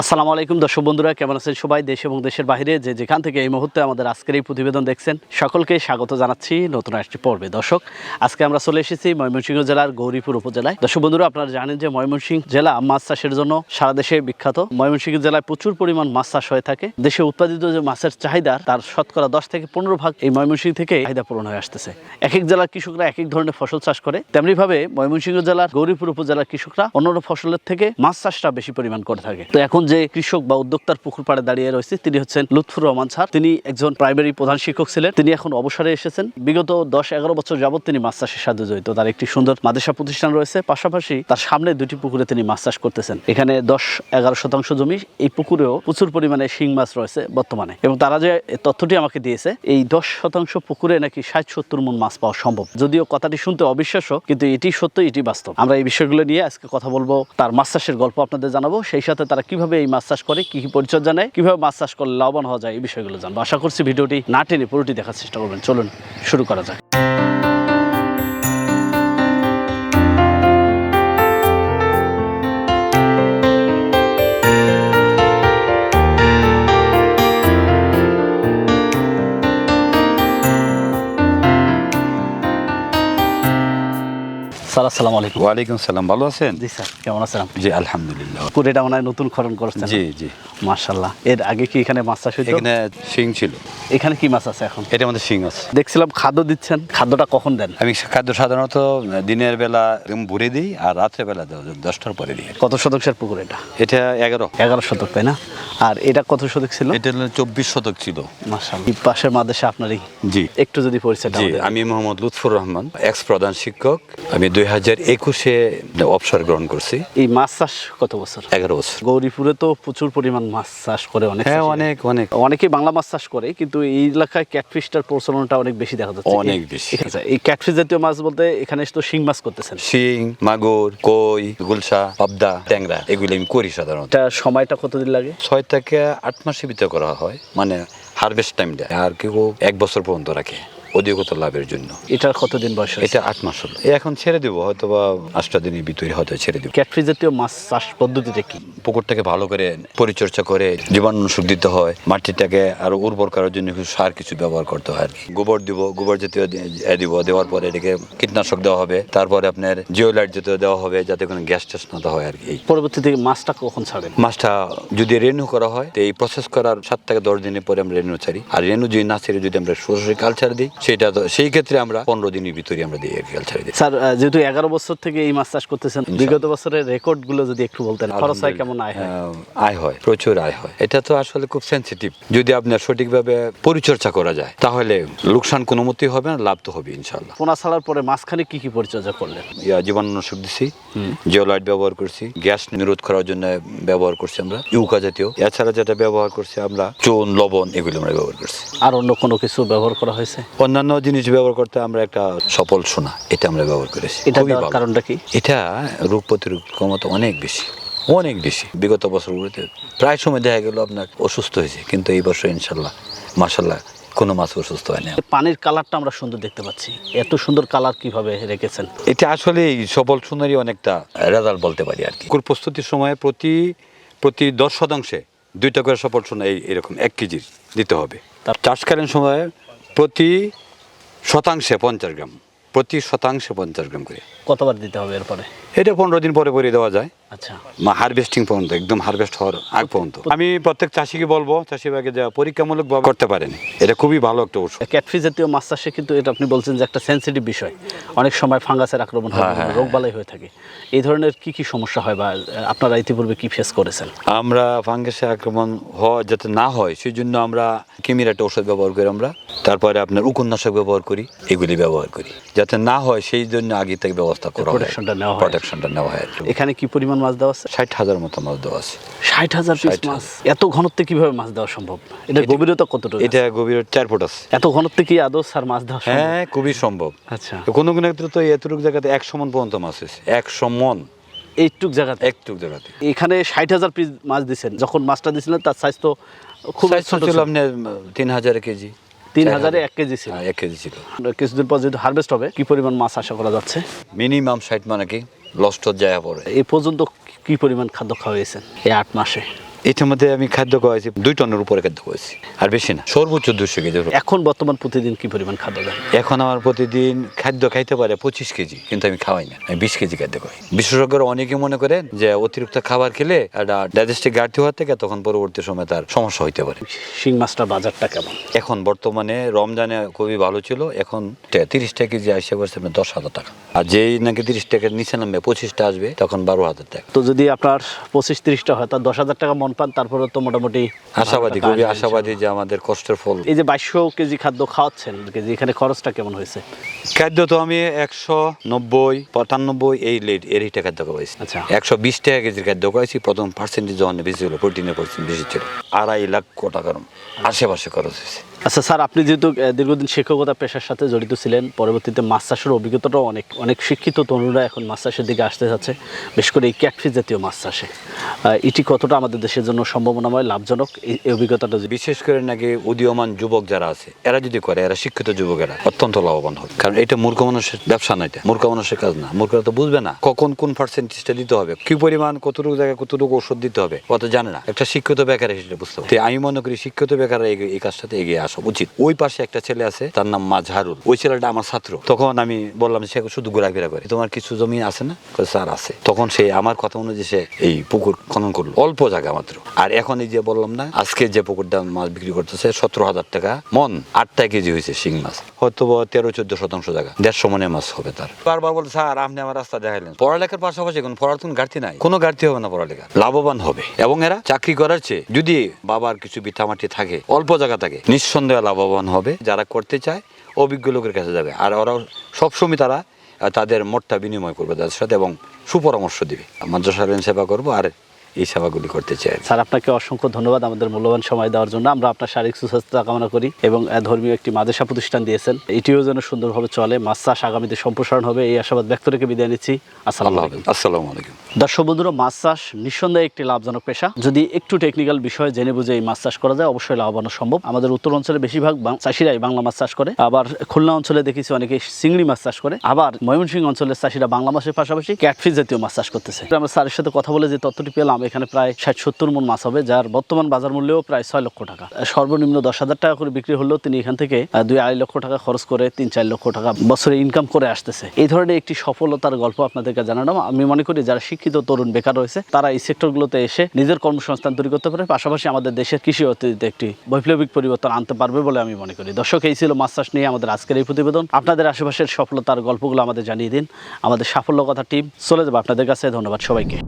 আসসালামু আলাইকুম, দর্শক বন্ধুরা, কেমন আছেন সবাই? দেশ এবং দেশের বাইরে যে যেখান থেকে এই মুহূর্তে আমাদের আজকের এই প্রতিবেদন দেখছেন, সকলকে স্বাগত জানাচ্ছি নতুন একটি পর্বে। দর্শক, আজকে আমরা চলে এসেছি ময়মনসিংহ জেলার গৌরীপুর উপজেলায়। দর্শক বন্ধুরা, আপনারা জানেন যে ময়মনসিংহ জেলা মাছ চাষের জন্য সারা দেশে বিখ্যাত। ময়মনসিংহ জেলায় প্রচুর পরিমাণ মাছ চাষ হয়ে থাকে। দেশে উৎপাদিত যে মাছের চাহিদা, তার শতকরা দশ থেকে পনেরো ভাগ এই ময়মনসিংহ থেকে চাহিদা পূরণ হয়ে আসতেছে। এক এক জেলার কৃষকরা এক এক ধরনের ফসল চাষ করে। তেমনি ভাবে ময়মনসিংহ জেলার গৌরীপুর উপজেলার কৃষকরা অন্যান্য ফসলের থেকে মাছ চাষটা বেশি পরিমাণ করে থাকে। তো এখন যে কৃষক বা উদ্যোক্তার পুকুর পাড়ে দাঁড়িয়ে রয়েছে, তিনি হচ্ছেন লুৎফুর রহমান স্যার। তিনি একজন প্রাইমারি প্রধান শিক্ষক ছিলেন। তিনি এখন অবসরে এসেছেন। বিগত দশ এগারো বছর যাবত তিনি মাছ চাষের সাথে জড়িত। তার একটি সুন্দর মাদেশা প্রতিষ্ঠান রয়েছে। পাশাপাশি তার সামনে দুটি পুকুরে তিনি মাছ চাষ করতেছেন। এখানে দশ এগারো শতাংশ জমি এই পুকুরেও প্রচুর পরিমাণে শিং মাছ রয়েছে বর্তমানে। এবং তারা যে তথ্যটি আমাকে দিয়েছে, এই দশ শতাংশ পুকুরে নাকি ষাট সত্তর মন মাছ পাওয়া সম্ভব। যদিও কথাটি শুনতে অবিশ্বাস্য, কিন্তু এটি সত্য এটি বাস্তব। আমরা এই বিষয়গুলো নিয়ে আজকে কথা বলব। তার মাছ চাষের গল্প আপনাদের জানাব। সেই সাথে তারা কীভাবে এই মাছ চাষ করে, কি কি পরিচর্যা নেয়, কীভাবে মাছ চাষ করলে লাভবান হওয়া যায়, এই বিষয়গুলো জানব। আশা করছি ভিডিওটি না টেনে পুরোটি দেখার চেষ্টা করবেন। চলুন, শুরু করা যাক। স্যার আসসালামু আলাইকুম। ওয়ালাইকুম সালাম ভালো আছেন? জি স্যার কেমন আছেন আপনি? জি আলহামদুলিল্লাহ। মনে হয় নতুন খরণ করছেন। জি জি। মার্শাল্লাহ এর আগে কি এখানে মাছ চাষ এখানে শিং ছিল। এখানে কি মাছ আছে এখন? এটা আমাদের শিং আছে। দেখছিলাম খাদ্য দিচ্ছেন খাদ্যটা কখন দেন? আমি খাদ্য সাধারণত দিনের বেলা একদম ভরে দিই আর রাত্রে বেলা দশটার পরে দিই। কত শতকের পুকুর এটা? এটা এগারো। এগারো শতক তাই না? আর এটা কত শতক ছিল? এটা চব্বিশ শতক ছিল। পাশের মাদেশে আপনারই? জি। একটু যদি আমাদের- আমি মোহাম্মদ লুৎফুর রহমান এক্স প্রধান শিক্ষক। আমি দুই হাজার একুশে অবসর গ্রহণ করছি। এই মাছ চাষ কত বছর? এগারো বছর। গৌরীপুরে তো প্রচুর পরিমাণ মাছ চাষ করে অনেক হ্যাঁ অনেক অনেক। অনেকেই বাংলা মাছ চাষ করে কিন্তু এই এলাকায় ক্যাটফিশটার প্রচলনটা অনেক বেশি দেখা যাচ্ছে। অনেক বেশি। আচ্ছা, এই ক্যাটফিশ জাতীয় মাছ বলতে এখানে তো শিং মাছ করতেছেন। শিং মাগুর কই গুলশা পাবদা ট্যাংরা এগুলো আমি করি সাধারণত। সময়টা কতদিন লাগে? ছয় থেকে আট মাসের ভিতরে করা হয় মানে হারভেস্ট টাইমটা আর কেউ এক বছর পর্যন্ত রাখে। অধিকত লাভের জন্য। এটার কতদিন বয়স এটা আট মাস হলো। এখন ছেড়ে দেবো হয়তো বা আটটা দিনের ভিতরে হয়তো ছেড়ে দেবো। ক্যাটফিশ জাতীয় মাছ চাষ পদ্ধতিটা কি? পুকুরটাকে ভালো করে পরিচর্যা করে জীবাণু জীবাণুনাশক দিতে হয় মাটিটাকে আরও উর্বর করার জন্য কিছু সার কিছু ব্যবহার করতে হয় আর কি। গোবর দিব গোবর জাতীয় দিব দেওয়ার পরে এটাকে কীটনাশক দেওয়া হবে। তারপরে আপনার জিওলাইট জাতীয় দেওয়া হবে যাতে কোনো গ্যাস টেস না দেওয়া হয় আর কি। এই পরবর্তীতে মাছটা কখন ছাড়েন? মাছটা যদি রেনু করা হয় তো এই প্রসেস করার সাত থেকে দশ দিনের পরে আমরা রেনু ছাড়ি। আর রেনু যদি না ছেড়ে যদি আমরা সরাসরি কালচার দিই সেটা তো সেই ক্ষেত্রে আমরা পনেরো দিনের ভিতরে আমরা দিই আর কি কালচার দিই। স্যার যেহেতু এগারো বছর থেকে এই মাছ চাষ করতেছেন বিগত বছরের রেকর্ডগুলো যদি একটু বলতেন খরচ হয় কেমন আয় হয়? আয় হয় প্রচুর আয় হয়। এটা তো আসলে খুব সেন্সিটিভ যদি আপনার সঠিকভাবে পরিচর্যা করা যায় তাহলে লোকসান কোনো মতেই হবে না লাভ তো হবে ইনশাল্লাহ। পোনা ছাড়ার পরে মাঝখানে কি কি পরিচর্যা করলেন? ইয়া জীবাণুনাশক দিছি জিওলাইট ব্যবহার করছি গ্যাস নিরোধ করার জন্য ব্যবহার করছি আমরা ইউকা জাতীয়। এছাড়া যেটা ব্যবহার করছি আমরা চুন লবণ এগুলো আমরা ব্যবহার করছি। আর অন্য কোনো কিছু ব্যবহার করা হয়েছে? অন্যান্য জিনিস ব্যবহার করতে আমরা একটা সফল সোনা এটা আমরা ব্যবহার করেছি। এটা। কারণটা কি? এটা রোগ প্রতিরোধ ক্ষমতা অনেক বেশি অনেক বেশি। বিগত বছরগুলোতে প্রায় সময় দেখা গেল আপনার অসুস্থ হয়েছে কিন্তু এই বছর ইনশাল্লাহ মাসাল্লাহ কোনো মাছ অসুস্থ হয় না পানির কালারটা আমরা সুন্দর দেখতে পাচ্ছি। এত সুন্দর কালার কীভাবে রেখেছেন? এটা আসলে এই সফল সোনারই অনেকটা রেজাল্ট বলতে পারি আর কি। প্রস্তুতির সময় প্রতি প্রতি দশ শতাংশে দুইটা করে সফল সোনা এই এরকম এক কেজির দিতে হবে। তা- চাষকালীন সময়ে প্রতি শতাংশে পঞ্চাশ গ্রাম প্রতি শতাংশে পঞ্চাশ গ্রাম করে। কতবার দিতে হবে এরপরে? এটা পনেরো দিন পরে পরে দেওয়া যায়। আচ্ছা। হারভেস্টিং পর্যন্ত একদম হারভেস্ট হওয়ার আগ পর্যন্ত। আমি প্রত্যেক চাষিকে বলব চাষি ভাইকে যা পরীক্ষামূলক ভাবে করতে পারেন এটা খুবই ভালো একটা ওষুধ ক্যাটফিশ জাতীয় মাছ চাষে কিন্তু এটা আপনি বলছেন যে একটা সেন্সিটিভ বিষয়। অনেক সময় ফাঙ্গাসের আক্রমণ হয় হ্যাঁ, হ্যাঁ, রোগ বালাই হয়ে থাকে। এই ধরনের কি কি সমস্যা হয় বা আপনারা ইতিপূর্বে কি ফেস করেছেন? আমরা ফাঙ্গাসে আক্রমণ হওয়া যাতে না হয় সেই জন্য আমরা কিমির একটা ওষুধ ব্যবহার করি আমরা। তারপরে আপনার উকুন্নাশক ব্যবহার করি এগুলি ব্যবহার করি। যাতে না হয় সেই জন্য আগে থেকে ব্যবস্থা করা হয়। Protection-টা নেওয়া হয়। প্রোটেকশনটা নেওয়া হয় এখানে কি পরিমাণ মাছ দেওয়া আছে? ষাট হাজার মতো মাছ দেওয়া আছে। ষাট হাজার পিস মাছ। এত ঘনত্বে কীভাবে মাছ দেওয়া সম্ভব? এটা গভীরতা কতটুকু এটা গভীর চার ফুট আছে। এত ঘনত্বে কি আদৌ স্যার মাছ দেওয়া হ্যাঁ খুবই সম্ভব। আচ্ছা। কোনো কোনো ক্ষেত্রে তো এতটুকু জায়গাতে একশো মন পর্যন্ত মাছ হয়েছে। একশো মন। এইটুক জায়গাতে? একটুক জায়গাতে। এখানে ষাট হাজার পিস মাছ দিচ্ছেন যখন মাছটা দিয়েছিলেন তার সাইজ তো খুব সাইজ ছোট ছিল। ছিল। আপনার তিন হাজার কেজি। তিন হাজারে এক কেজি ছিল। হ্যাঁ, এক কেজি ছিল। কিছুদিন পর যেহেতু হারভেস্ট হবে কি পরিমাণ মাছ আশা করা যাচ্ছে? মিনিমাম ষাট মানে কি? লস্ট যায় পরে এই পর্যন্ত কি পরিমাণ খাদ্য খাওয়াইছেন এই আট মাসে? এটার মধ্যে আমি খাদ্য খাওয়াইছি দুই টনের উপরে খাদ্য খাওয়াইছি আর বেশি না। সর্বোচ্চ দুশো কেজি। এখন বর্তমান প্রতিদিন কি পরিমাণ খাদ্য দেন? এখন আমার প্রতিদিন খাদ্য খাইতে পারে পঁচিশ কেজি কিন্তু আমি খাওয়াই না আমি বিশ কেজি খাদ্য খাই। বিশেষজ্ঞরা অনেকে মনে করেন যে অতিরিক্ত খাবার খেলে একটা ডাইজেস্টিক ঘাটতি হওয়ার থেকে তখন পরবর্তী সময় তার সমস্যা হইতে পারে। শিং মাছটার বাজারটা কেমন? এখন বর্তমানে রমজানে খুবই ভালো ছিল এখন তিরিশ টাকা কেজি আসে করছে আপনার দশ হাজার টাকা। আর যেই নাকি তিরিশ টাকার নিচে নামবে পঁচিশটা আসবে তখন বারো হাজার টাকা। তো যদি আপনার পঁচিশ তিরিশটা হয় তার দশ হাজার টাকা মন পান তারপরে তো মোটামুটি আশাবাদী খুবই আশাবাদী যে আমাদের কষ্টের ফল। এই যে বাইশশো কেজি খাদ্য খাওয়াচ্ছেন কেজি এখানে খরচটা কেমন হয়েছে? খাদ্য তো আমি একশো নব্বই পঁচানব্বই এই লেট এর হিটে খাদ্য খাওয়াইছি। আচ্ছা। একশো বিশ টাকা কেজির খাদ্য খাওয়াইছি প্রথম পার্সেন্টেজ যখন বেশি ছিল প্রোটিনের পার্সেন্ট বেশি ছিল। আড়াই লাখ টাকার আশেপাশে খরচ হয়েছে। আচ্ছা স্যার আপনি যেহেতু দীর্ঘদিন শিক্ষকতা পেশার সাথে জড়িত ছিলেন পরবর্তীতে মাছ চাষের অভিজ্ঞতাটাও অনেক অনেক শিক্ষিত তরুণরা এখন মাছ চাষের দিকে আসতে যাচ্ছে বিশেষ করে এই ক্যাটফিস জাতীয় মাছ চাষে। এটি কতটা আমাদের দেশের জন্য সম্ভাবনাময়, লাভজনক? এই অভিজ্ঞতাটা বিশেষ করে নাকি উদীয়মান যুবক যারা আছে, এরা যদি করে, এরা শিক্ষিত যুবকেরা, অত্যন্ত লাভবান হবে। কারণ এটা মূর্খ মানুষের ব্যবসা না এটা। মূর্খ মানুষের কাজ না। মূর্খরা তো বুঝবে না কখন কোন পার্সেন্টেজটা দিতে হবে, কি পরিমাণ, কতটুকু জায়গায় কতটুকু ওষুধ দিতে হবে। কত জানে না। একটা শিক্ষিত বেকার সেটা বুঝতে হবে আমি মনে করি শিক্ষিত বেকার এই কাজটাতে এগিয়ে আসা উচিত। ওই পাশে একটা ছেলে আছে, তার নাম মাজহারুল। ওই ছেলেটা আমার ছাত্র। তখন আমি বললাম, সে শুধু ঘোরাফেরা করে। তোমার কিছু জমি আছে না? স্যার, আছে। তখন সে আমার কথা অনুযায়ী সে এই পুকুর খনন করল। অল্প জায়গা মাত্র। আর এখন এই যে বললাম না, আজকে যে পুকুরটা মাছ বিক্রি করতেছে, সতেরো হাজার টাকা। মন, আটটা কেজি হয়েছে শিং মাছ। হয়তো তেরো, চোদ্দ শতাংশ জায়গা। দেড়শো মনে মাছ হবে তার। বারবার বলে, স্যার, আপনি আমার রাস্তা দেখাইলেন। পড়ালেখার পাশাপাশি কোনো পড়াশোনার ঘাটতি নাই। কোনো ঘাটতি হবে না পড়ালেখা লাভবান হবে। এবং এরা চাকরি করার চেয়ে যদি বাবার কিছু বিথামাটি থাকে, অল্প জায়গা থাকে, নিঃসন্দেহে লাভবান হবে। যারা করতে চায়, অভিজ্ঞ লোকের কাছে যাবে। আর ওরা সবসময় তারা তাদের মোটটা বিনিময় করবে তাদের সাথে এবং সুপরামর্শ দিবে। মাদ্রাসা সেবা করব আর এই সেবাগুলি করতে চাই। স্যার আপনাকে অসংখ্য ধন্যবাদ আমাদের মূল্যবান সময় দেওয়ার জন্য। আমরা আপনার শারীরিক সুস্বাস্থ্য কামনা করি এবং ধর্মীয় একটি মাদ্রাসা প্রতিষ্ঠান দিয়েছেন। এটিও যেন সুন্দরভাবে চলে। মাছ চাষ আগামীতে সম্প্রসারণ হবে। এই আশাবাদ ব্যক্ত রেখে বিদায় নিচ্ছি। আসসালামু আসসালামু আলাইকুম। দর্শক বন্ধুরা মাছ চাষ নিঃসন্দেহে একটি লাভজনক পেশা। যদি একটু টেকনিক্যাল বিষয়ে জেনে বুঝে এই মাছ চাষ করা যায় অবশ্যই লাভবান সম্ভব। আমাদের উত্তর অঞ্চলে বেশিরভাগ চাষিরাই বাংলা মাছ চাষ করে। আবার খুলনা অঞ্চলে দেখেছি অনেকে চিংড়ি মাছ চাষ করে। আবার ময়মনসিংহ অঞ্চলের চাষিরা বাংলা মাছের পাশাপাশি ক্যাটফিস জাতীয় মাছ চাষ করতেছে। আমরা স্যারের সাথে কথা বলে যে তথ্যটি পেলাম এখানে প্রায় ষাট সত্তর মন মাছ হবে, যার বর্তমান বাজার মূল্যও প্রায় ছয় লক্ষ টাকা। সর্বনিম্ন দশ হাজার টাকা করে বিক্রি হলেও তিনি এখান থেকে দুই আড়াই লক্ষ টাকা খরচ করে তিন চার লক্ষ টাকা বছরে ইনকাম করে আসতেছে। এই ধরনের একটি সফলতার গল্প আপনাদেরকে জানালাম। আমি মনে করি যারা শিক্ষিত তরুণ বেকার রয়েছে, তারা এই সেক্টরগুলোতে এসে নিজের কর্মসংস্থান তৈরি করতে পারে। পাশাপাশি আমাদের দেশের কৃষি অর্থনীতিতে একটি বৈপ্লবিক পরিবর্তন আনতে পারবে বলে আমি মনে করি। দর্শক, এই ছিল মাছ চাষ নিয়ে আমাদের আজকের এই প্রতিবেদন। আপনাদের আশেপাশের সফলতার গল্পগুলো আমাদের জানিয়ে দিন। আমাদের সাফল্য কথা টিম চলে যাব। আপনাদের কাছে ধন্যবাদ সবাইকে।